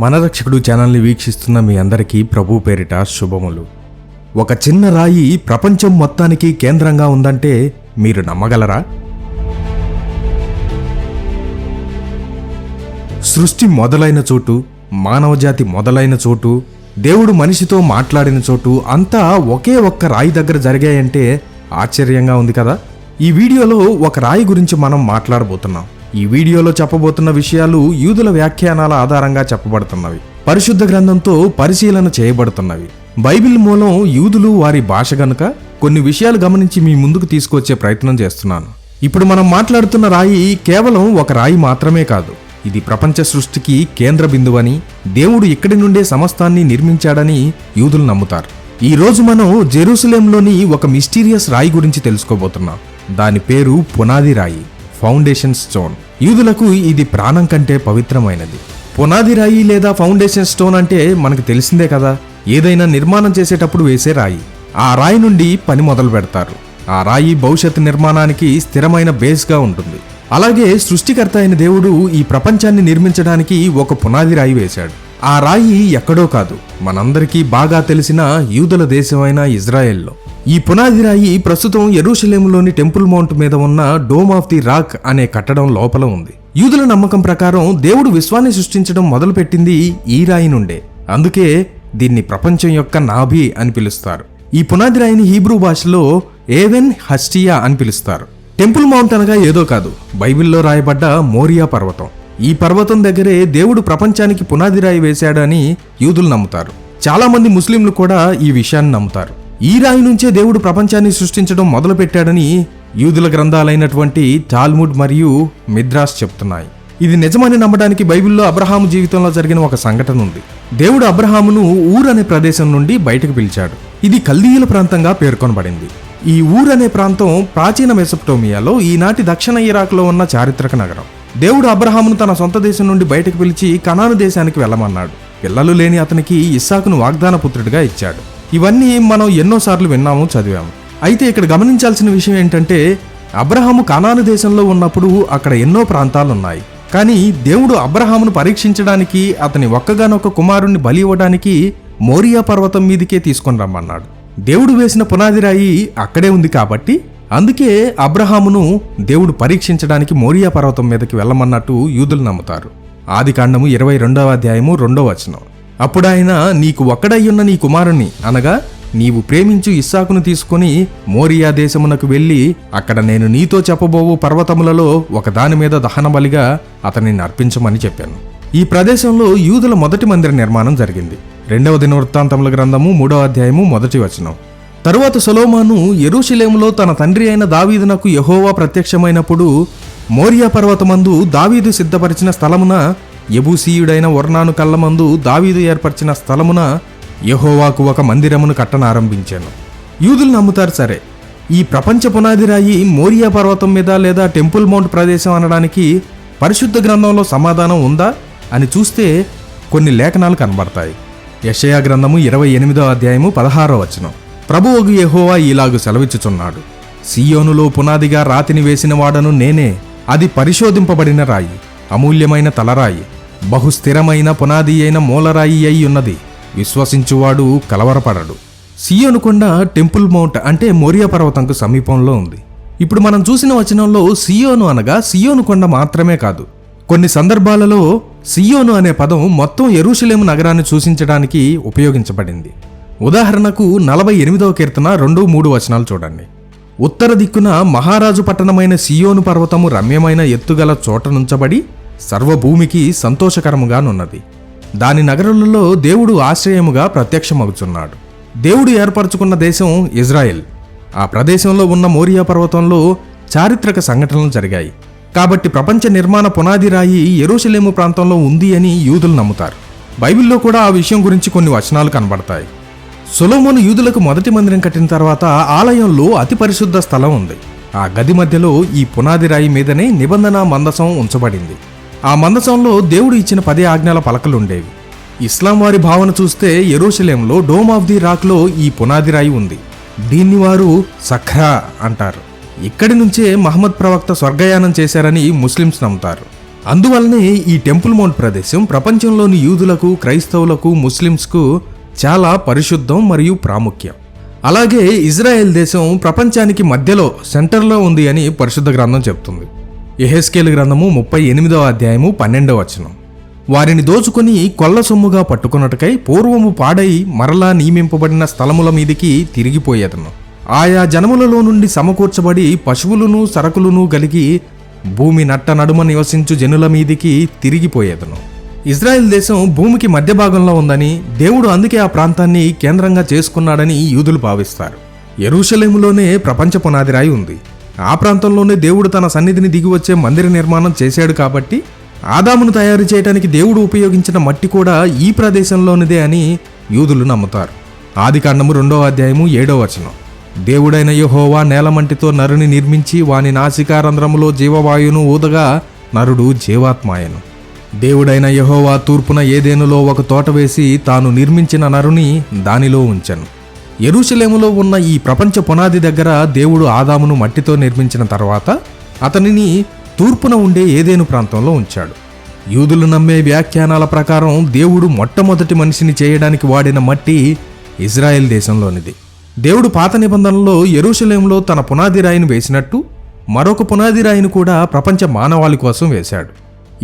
మన రక్షకుడు ఛానల్ని వీక్షిస్తున్న మీ అందరికీ ప్రభు పేరిట శుభములు. ఒక చిన్న రాయి ప్రపంచం మొత్తానికి కేంద్రంగా ఉందంటే మీరు నమ్మగలరా? సృష్టి మొదలైన చోటు మానవజాతి మొదలైన చోటు దేవుడు మనిషితో మాట్లాడిన చోటు అంతా ఒకే ఒక్క రాయి దగ్గర జరిగాయంటే ఆశ్చర్యంగా ఉంది కదా? ఈ వీడియోలో ఒక రాయి గురించి మనం మాట్లాడబోతున్నాం. ఈ వీడియోలో చెప్పబోతున్న విషయాలు యూదుల వ్యాఖ్యానాల ఆధారంగా చెప్పబడుతున్నవి. పరిశుద్ధ గ్రంథంతో పరిశీలన చేయబడుతున్నవి. బైబిల్ మూలం యూదులు వారి భాష గనుక కొన్ని విషయాలు గమనించి మీ ముందుకు తీసుకొచ్చే ప్రయత్నం చేస్తున్నాను. ఇప్పుడు మనం మాట్లాడుతున్న రాయి కేవలం ఒక రాయి మాత్రమే కాదు. ఇది ప్రపంచ సృష్టికి కేంద్ర బిందువని దేవుడు ఇక్కడి నుండే సమస్తాన్ని నిర్మించాడని యూదులు నమ్ముతారు. ఈ రోజు మనం జెరూసలేంలోని ఒక మిస్టీరియస్ రాయి గురించి తెలుసుకోబోతున్నాం. దాని పేరు పునాది రాయి ఫౌండేషన్ స్టోన్. యూదులకు ఇది ప్రాణం కంటే పవిత్రమైనది. పునాది రాయి లేదా ఫౌండేషన్ స్టోన్ అంటే మనకు తెలిసిందే కదా. ఏదైనా నిర్మాణం చేసేటప్పుడు వేసే రాయి. ఆ రాయి నుండి పని మొదలు పెడతారు. ఆ రాయి భవిష్యత్తు నిర్మాణానికి స్థిరమైన బేస్గా ఉంటుంది. అలాగే సృష్టికర్త అయిన దేవుడు ఈ ప్రపంచాన్ని నిర్మించడానికి ఒక పునాది రాయి వేశాడు. ఆ రాయి ఎక్కడో కాదు. మనందరికీ బాగా తెలిసిన యూదుల దేశమైన ఇజ్రాయెల్లో. ఈ పునాది రాయి ప్రస్తుతం ఎరూషలేములోని టెంపుల్ మౌంట్ మీద ఉన్న డోమ్ ఆఫ్ ది రాక్ అనే కట్టడం లోపల ఉంది. యూదుల నమ్మకం ప్రకారం దేవుడు విశ్వాన్ని సృష్టించడం మొదలుపెట్టింది ఈ రాయి నుండే. అందుకే దీన్ని ప్రపంచం యొక్క నాభి అని పిలుస్తారు. ఈ పునాది రాయిని హీబ్రూ భాషలో ఏవెన్ హస్టియా అని పిలుస్తారు. టెంపుల్ మౌంట్ అనగా ఏదో కాదు బైబిల్లో రాయబడ్డ మోరియా పర్వతం. ఈ పర్వతం దగ్గరే దేవుడు ప్రపంచానికి పునాది రాయి వేశాడని యూదులు నమ్ముతారు. చాలామంది ముస్లింలు కూడా ఈ విషయాన్ని నమ్ముతారు. ఈ రాయి నుంచే దేవుడు ప్రపంచాన్ని సృష్టించడం మొదలుపెట్టాడని యూదుల గ్రంథాలైనటువంటి టాల్ముడ్ మరియు మిద్రాస్ చెప్తున్నాయి. ఇది నిజమని నమ్మడానికి బైబిల్లో అబ్రహాము జీవితంలో జరిగిన ఒక సంఘటన ఉంది. దేవుడు అబ్రహామును ఊర్ అనే ప్రదేశం నుండి బయటకు పిలిచాడు. ఇది కల్దీయుల ప్రాంతంగా పేర్కొనబడింది. ఈ ఊర్ అనే ప్రాంతం ప్రాచీన మెసప్టోమియాలో ఈనాటి దక్షిణ ఇరాక్లో ఉన్న చారిత్రక నగరం. దేవుడు అబ్రహామును తన సొంత దేశం నుండి బయటకు పిలిచి కనాను దేశానికి వెళ్ళమన్నాడు. పిల్లలు లేని అతనికి ఇస్సాకును వాగ్దాన పుత్రుడిగా ఇచ్చాడు. ఇవన్నీ మనం ఎన్నోసార్లు విన్నాము చదివాము. అయితే ఇక్కడ గమనించాల్సిన విషయం ఏంటంటే అబ్రహాము కనాను దేశంలో ఉన్నప్పుడు అక్కడ ఎన్నో ప్రాంతాలున్నాయి. కానీ దేవుడు అబ్రహామును పరీక్షించడానికి అతని ఒక్కగానొక్క కుమారుణ్ణి బలి ఇవ్వడానికి మోరియా పర్వతం మీదికే తీసుకొని రమ్మన్నాడు. దేవుడు వేసిన పునాది రాయి అక్కడే ఉంది కాబట్టి అందుకే అబ్రహామును దేవుడు పరీక్షించడానికి మోరియా పర్వతం మీదకి వెళ్ళమన్నట్టు యూదులు నమ్ముతారు. ఆది కాండము ఇరవై రెండవ అధ్యాయము రెండో వచనం. అప్పుడాయన నీకు ఒక్కడయ్యున్న నీ కుమారుణ్ణి. అనగా నీవు ప్రేమించు ఇస్సాకును తీసుకుని మోరియా దేశమునకు వెళ్ళి అక్కడ నేను నీతో చెప్పబోవు పర్వతములలో ఒకదాని మీద దహన బలిగా అతనిని అర్పించమని చెప్పాను. ఈ ప్రదేశంలో యూదుల మొదటి మందిర నిర్మాణం జరిగింది. రెండవ దినవృత్తాంతముల గ్రంథము మూడవ అధ్యాయము మొదటి వచనం. తరువాత సొలోమాను ఎరూషలేములో తన తండ్రి అయిన దావీదునకు యహోవా ప్రత్యక్షమైనప్పుడు మోరియా పర్వతమందు దావీదు సిద్ధపరిచిన స్థలమున యబూసీయుడైన వర్ణాను కళ్ళమందు దావీదు ఏర్పరిచిన స్థలమున యహోవాకు ఒక మందిరమును కట్టనారంభించాను. యూదులు నమ్ముతారు సరే. ఈ ప్రపంచ పునాది రాయి మోరియా పర్వతం మీద లేదా టెంపుల్ మౌంట్ ప్రదేశం అనడానికి పరిశుద్ధ గ్రంథంలో సమాధానం ఉందా అని చూస్తే కొన్ని లేఖనాలు కనబడతాయి. యషయా గ్రంథము ఇరవై ఎనిమిదో అధ్యాయము పదహారో వచనం. ప్రభువుగు యెహోవా ఇలాగు సెలవిచ్చుచున్నాడు. సియోనులో పునాదిగా రాతిని వేసిన వాడను నేనే అది పరిశోధింపబడిన రాయి అమూల్యమైన తలరాయి. బహుస్థిరమైన పునాది అయిన మూలరాయి అయి ఉన్నది. విశ్వసించువాడు కలవరపడడు. సియోను కొండ టెంపుల్ మౌంట్ అంటే మోరియా పర్వతంకు సమీపంలో ఉంది. ఇప్పుడు మనం చూసిన వచనంలో సియోను అనగా సియోను కొండ మాత్రమే కాదు. కొన్ని సందర్భాలలో సియోను అనే పదం మొత్తం ఎరుషలేము నగరాన్ని సూచించడానికి ఉపయోగించబడింది. ఉదాహరణకు నలభై ఎనిమిదవ కీర్తన రెండు మూడు వచనాలు చూడండి. ఉత్తర దిక్కున మహారాజు పట్టణమైన సియోను పర్వతము రమ్యమైన ఎత్తుగల చోట నుంచబడి సర్వభూమికి సంతోషకరముగానున్నది. దాని నగరులలో దేవుడు ఆశ్రయముగా ప్రత్యక్షమగుచున్నాడు. దేవుడు ఏర్పరచుకున్న దేశం ఇజ్రాయెల్. ఆ ప్రదేశంలో ఉన్న మోరియా పర్వతంలో చారిత్రక సంఘటనలు జరిగాయి. కాబట్టి ప్రపంచ నిర్మాణ పునాది రాయి ఎరుసలేము ప్రాంతంలో ఉంది అని యూదులు నమ్ముతారు. బైబిల్లో కూడా ఆ విషయం గురించి కొన్ని వచనాలు కనబడతాయి. సొలోమోను యూదులకు మొదటి మందిరం కట్టిన తర్వాత ఆలయంలో అతి పరిశుద్ధ స్థలం ఉంది. ఆ గది మధ్యలో ఈ పునాది రాయి మీదనే నిబంధన మందసం ఉంచబడింది. ఆ మందసంలో దేవుడు ఇచ్చిన పది ఆజ్ఞల పలకలుండేవి. ఇస్లాం వారి భావన చూస్తే ఎరూషలేంలో డోమ్ ఆఫ్ ది రాక్లో ఈ పునాది రాయి ఉంది. దీన్ని వారు సఖ్రా అంటారు. ఇక్కడి నుంచే మహమ్మద్ ప్రవక్త స్వర్గయానం చేశారని ముస్లిమ్స్ నమ్ముతారు. అందువల్లనే ఈ టెంపుల్ మౌంట్ ప్రదేశం ప్రపంచంలోని యూదులకు క్రైస్తవులకు ముస్లిమ్స్కు చాలా పరిశుద్ధం మరియు ప్రాముఖ్యం. అలాగే ఇజ్రాయెల్ దేశం ప్రపంచానికి మధ్యలో సెంటర్లో ఉంది అని పరిశుద్ధ గ్రంథం చెప్తుంది. ఎహెస్కేల్ గ్రంథము ముప్పై ఎనిమిదవ అధ్యాయము పన్నెండవ వచనం. వారిని దోచుకొని కొల్ల సొమ్ముగా పట్టుకున్నట్టుకై పూర్వము పాడై మరలా నియమింపబడిన స్థలముల మీదికి తిరిగిపోయేదను. ఆయా జనములలో నుండి సమకూర్చబడి పశువులను సరకులను కలిగి భూమి నట్ట నడుమ నివసించు జనుల మీదికి తిరిగిపోయేదను. ఇజ్రాయెల్ దేశం భూమికి మధ్య భాగంలో ఉందని దేవుడు అందుకే ఆ ప్రాంతాన్ని కేంద్రంగా చేసుకున్నాడని యూదులు భావిస్తారు. ఎరుషలేములోనే ప్రపంచ పునాదిరాయి ఉంది. ఆ ప్రాంతంలోనే దేవుడు తన సన్నిధిని దిగి వచ్చే మందిర నిర్మాణం చేశాడు కాబట్టి ఆదామును తయారు చేయడానికి దేవుడు ఉపయోగించిన మట్టి కూడా ఈ ప్రదేశంలోనిదే అని యూదులు నమ్ముతారు. ఆది కాండము రెండో అధ్యాయము ఏడో వచనం. దేవుడైన యహోవా నేలమంటితో నరుని నిర్మించి వాని నాసికారంధ్రములో జీవవాయువును ఊదగా నరుడు జీవాత్మాయను. దేవుడైన యహోవా తూర్పున ఏదేనులో ఒక తోట వేసి తాను నిర్మించిన నరుని దానిలో ఉంచెను. ఎరుషలేములో ఉన్న ఈ ప్రపంచ పునాది దగ్గర దేవుడు ఆదామును మట్టితో నిర్మించిన తర్వాత అతనిని తూర్పున ఉండే ఏదేను ప్రాంతంలో ఉంచాడు. యూదులు నమ్మే వ్యాఖ్యానాల ప్రకారం దేవుడు మొట్టమొదటి మనిషిని చేయడానికి వాడిన మట్టి ఇజ్రాయెల్ దేశంలోనిది. దేవుడు పాత నిబంధనలో ఎరుషలేంలో తన పునాది రాయిని వేసినట్టు మరొక పునాది రాయిని కూడా ప్రపంచ మానవాళి కోసం వేశాడు.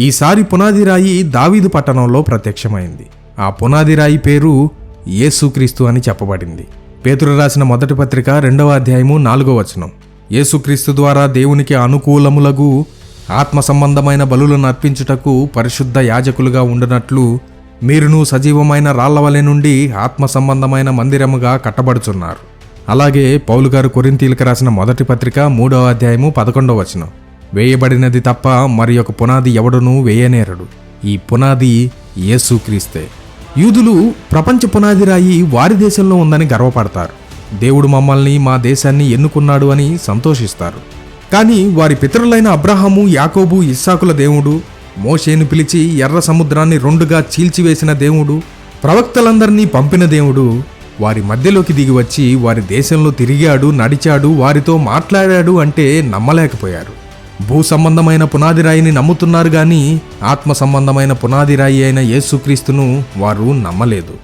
ఈసారి పునాది రాయి దావీదు పట్టణంలో ప్రత్యక్షమైంది. ఆ పునాది రాయి పేరు యేసుక్రీస్తు అని చెప్పబడింది. పేతురు రాసిన మొదటి పత్రిక రెండవ అధ్యాయము నాలుగో వచనం. యేసుక్రీస్తు ద్వారా దేవునికి అనుకూలములగు ఆత్మ సంబంధమైన బలులను అర్పించుటకు పరిశుద్ధ యాజకులుగా ఉండినట్లు మీరును సజీవమైన రాళ్ళవలె నుండి ఆత్మ సంబంధమైన మందిరముగా కట్టబడుచున్నారు. అలాగే పౌలు గారు కొరింతీలకు రాసిన మొదటి పత్రిక మూడవ అధ్యాయము పదకొండవ వచనం. వేయబడినది తప్ప మరి ఒక పునాది ఎవడునూ వేయనేరడు. ఈ పునాది యేసుక్రీస్తే. యూదులు ప్రపంచ పునాది రాయి వారి దేశంలో ఉందని గర్వపడతారు. దేవుడు మమ్మల్ని మా దేశాన్ని ఎన్నుకున్నాడు అని సంతోషిస్తారు. కానీ వారి పితరులైన అబ్రహాము యాకోబు ఇస్సాకుల దేవుడు మోషేను పిలిచి ఎర్ర సముద్రాన్ని రెండుగా చీల్చివేసిన దేవుడు ప్రవక్తలందరినీ పంపిన దేవుడు వారి మధ్యలోకి దిగి వచ్చి వారి దేశంలో తిరిగాడు నడిచాడు వారితో మాట్లాడాడు అంటే నమ్మలేకపోయారు. భూ సంబంధమైన పునాది రాయిని నమ్ముతున్నారు గాని ఆత్మ సంబంధమైన పునాది రాయి అయిన యేసుక్రీస్తును వారు నమ్మలేదు.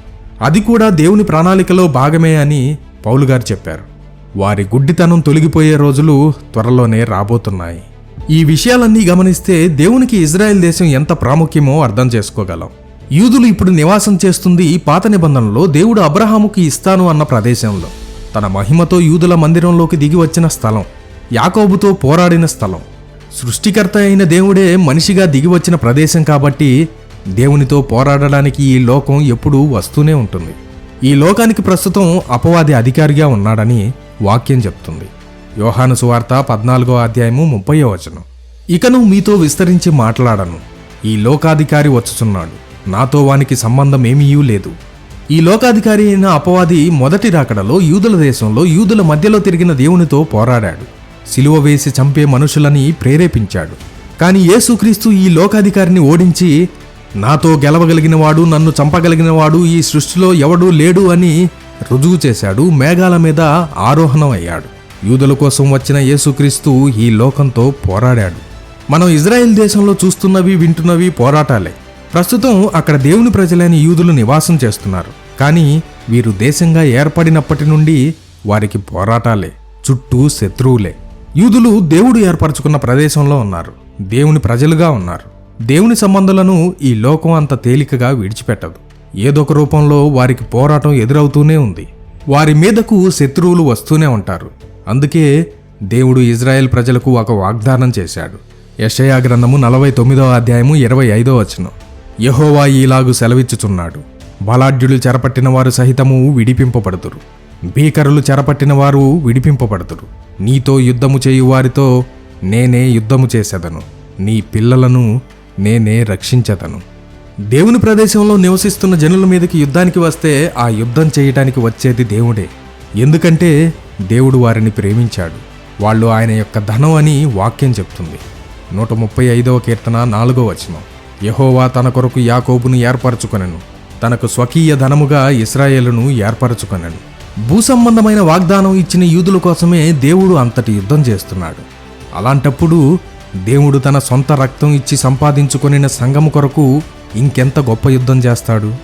అది కూడా దేవుని ప్రణాళికలో భాగమే అని పౌలు గారు చెప్పారు. వారి గుడ్డితనం తొలగిపోయే రోజులు త్వరలోనే రాబోతున్నాయి. ఈ విషయాలన్నీ గమనిస్తే దేవునికి ఇజ్రాయెల్ దేశం ఎంత ప్రాముఖ్యమో అర్థం చేసుకోగలం. యూదులు ఇప్పుడు నివాసం చేస్తుంది పాత నిబంధనలో దేవుడు అబ్రహాముకి ఇస్తాను అన్న ప్రదేశంలో. తన మహిమతో యూదుల మందిరంలోకి దిగి వచ్చిన స్థలం యాకోబుతో పోరాడిన స్థలం సృష్టికర్త అయిన దేవుడే మనిషిగా దిగి వచ్చిన ప్రదేశం కాబట్టి దేవునితో పోరాడడానికి ఈ లోకం ఎప్పుడూ వస్తూనే ఉంటుంది. ఈ లోకానికి ప్రస్తుతం అపవాది అధికారిగా ఉన్నాడని వాక్యం చెప్తుంది. యోహాను సువార్త పద్నాలుగో అధ్యాయము ముప్పయో వచనం. ఇకను మీతో విస్తరించి మాట్లాడను. ఈ లోకాధికారి వచ్చుచున్నాడు. నాతో వానికి సంబంధం ఏమీయూ లేదు. ఈ లోకాధికారి అయిన అపవాది మొదటి రాకడలో యూదుల దేశంలో యూదుల మధ్యలో తిరిగిన దేవునితో పోరాడాడు. సిలువ వేసి చంపే మనుషులని ప్రేరేపించాడు. కానీ యేసుక్రీస్తు ఈ లోకాధికారిని ఓడించి నాతో గెలవగలిగినవాడు నన్ను చంపగలిగినవాడు ఈ సృష్టిలో ఎవడూ లేడు అని రుజువు చేశాడు. మేఘాల మీద ఆరోహణం అయ్యాడు. యూదుల కోసం వచ్చిన యేసుక్రీస్తు ఈ లోకంతో పోరాడాడు. మనం ఇజ్రాయెల్ దేశంలో చూస్తున్నవి వింటున్నవి పోరాటాలే. ప్రస్తుతం అక్కడ దేవుని ప్రజలైన యూదులు నివాసం చేస్తున్నారు. కానీ వీరు దేశంగా ఏర్పడినప్పటి నుండి వారికి పోరాటాలే చుట్టూ శత్రువులే. యూదులు దేవుడు ఏర్పరచుకున్న ప్రదేశంలో ఉన్నారు. దేవుని ప్రజలుగా ఉన్నారు. దేవుని సంబంధాలను ఈ లోకం అంత తేలికగా విడిచిపెట్టదు. ఏదొక రూపంలో వారికి పోరాటం ఎదురవుతూనే ఉంది. వారి మీదకు శత్రువులు వస్తూనే ఉంటారు. అందుకే దేవుడు ఇజ్రాయెల్ ప్రజలకు ఒక వాగ్దానం చేశాడు. యషయా గ్రంథము నలభై తొమ్మిదవ అధ్యాయము ఇరవై ఐదో వచనం. యహోవా ఈలాగు సెలవిచ్చుచున్నాడు. బలాఢ్యులు చెరపట్టిన వారు సహితము విడిపింపబడుతురు భీకరులు చెరపట్టిన వారు విడిపింపబడుతురు నీతో యుద్ధము చేయు వారితో నేనే యుద్ధము చేసేదను. నీ పిల్లలను నేనే రక్షించదను. దేవుని ప్రదేశంలో నివసిస్తున్న జనుల మీదకి యుద్ధానికి వస్తే ఆ యుద్ధం చేయటానికి వచ్చేది దేవుడే. ఎందుకంటే దేవుడు వారిని ప్రేమించాడు. వాళ్ళు ఆయన యొక్క ధనం అని వాక్యం చెప్తుంది. నూట ముప్పై ఐదవ కీర్తన నాలుగో వచనం. యహోవా తన కొరకు యాకోబును ఏర్పరచుకొనెను. తనకు స్వకీయ ధనముగా ఇస్రాయేలును ఏర్పరచుకొనెను. భూసంబంధమైన వాగ్దానం ఇచ్చిన యూదుల కోసమే దేవుడు అంతటి యుద్ధం చేస్తున్నాడు. అలాంటప్పుడు దేవుడు తన సొంత రక్తం ఇచ్చి సంపాదించుకొనిన సంఘము కొరకు ఇంకెంత గొప్ప యుద్ధం చేస్తాడు?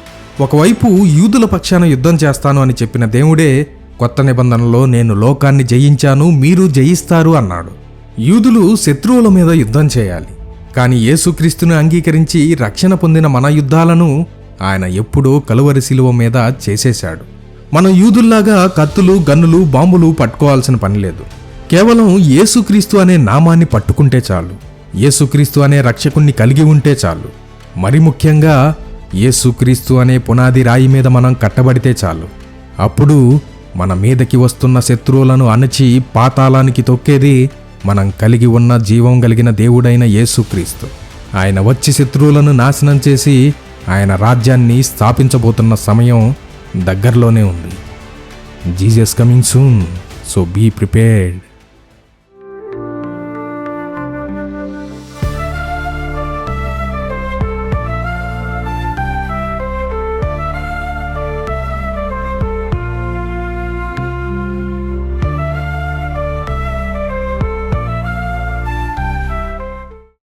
ఒకవైపు యూదుల పక్షాన యుద్ధం చేస్తాను అని చెప్పిన దేవుడే కొత్త నిబంధనలో నేను లోకాన్ని జయించాను మీరు జయిస్తారు అన్నాడు. యూదులు శత్రువుల మీద యుద్ధం చేయాలి. కానీ యేసుక్రీస్తును అంగీకరించి రక్షణ పొందిన మన యుద్ధాలను ఆయన ఎప్పుడో కలువరి శిలువ మీద చేసేశాడు. మనం యూదుల్లాగా కత్తులు గన్నులు బాంబులు పట్టుకోవాల్సిన పని లేదు. కేవలం యేసుక్రీస్తు అనే నామాన్ని పట్టుకుంటే చాలు. యేసుక్రీస్తు అనే రక్షకుణ్ణి కలిగి ఉంటే చాలు. మరి ముఖ్యంగా యేసుక్రీస్తు అనే పునాది రాయి మీద మనం కట్టబడితే చాలు. అప్పుడు మన మీదకి వస్తున్న శత్రువులను అణచి పాతాళానికి తొక్కేది మనం కలిగి ఉన్న జీవం కలిగిన దేవుడైన యేసుక్రీస్తు. ఆయన వచ్చి శత్రువులను నాశనం చేసి ఆయన రాజ్యాన్ని స్థాపించబోతున్న సమయం దగ్గరలోనే ఉంది. Jesus coming soon so be prepared.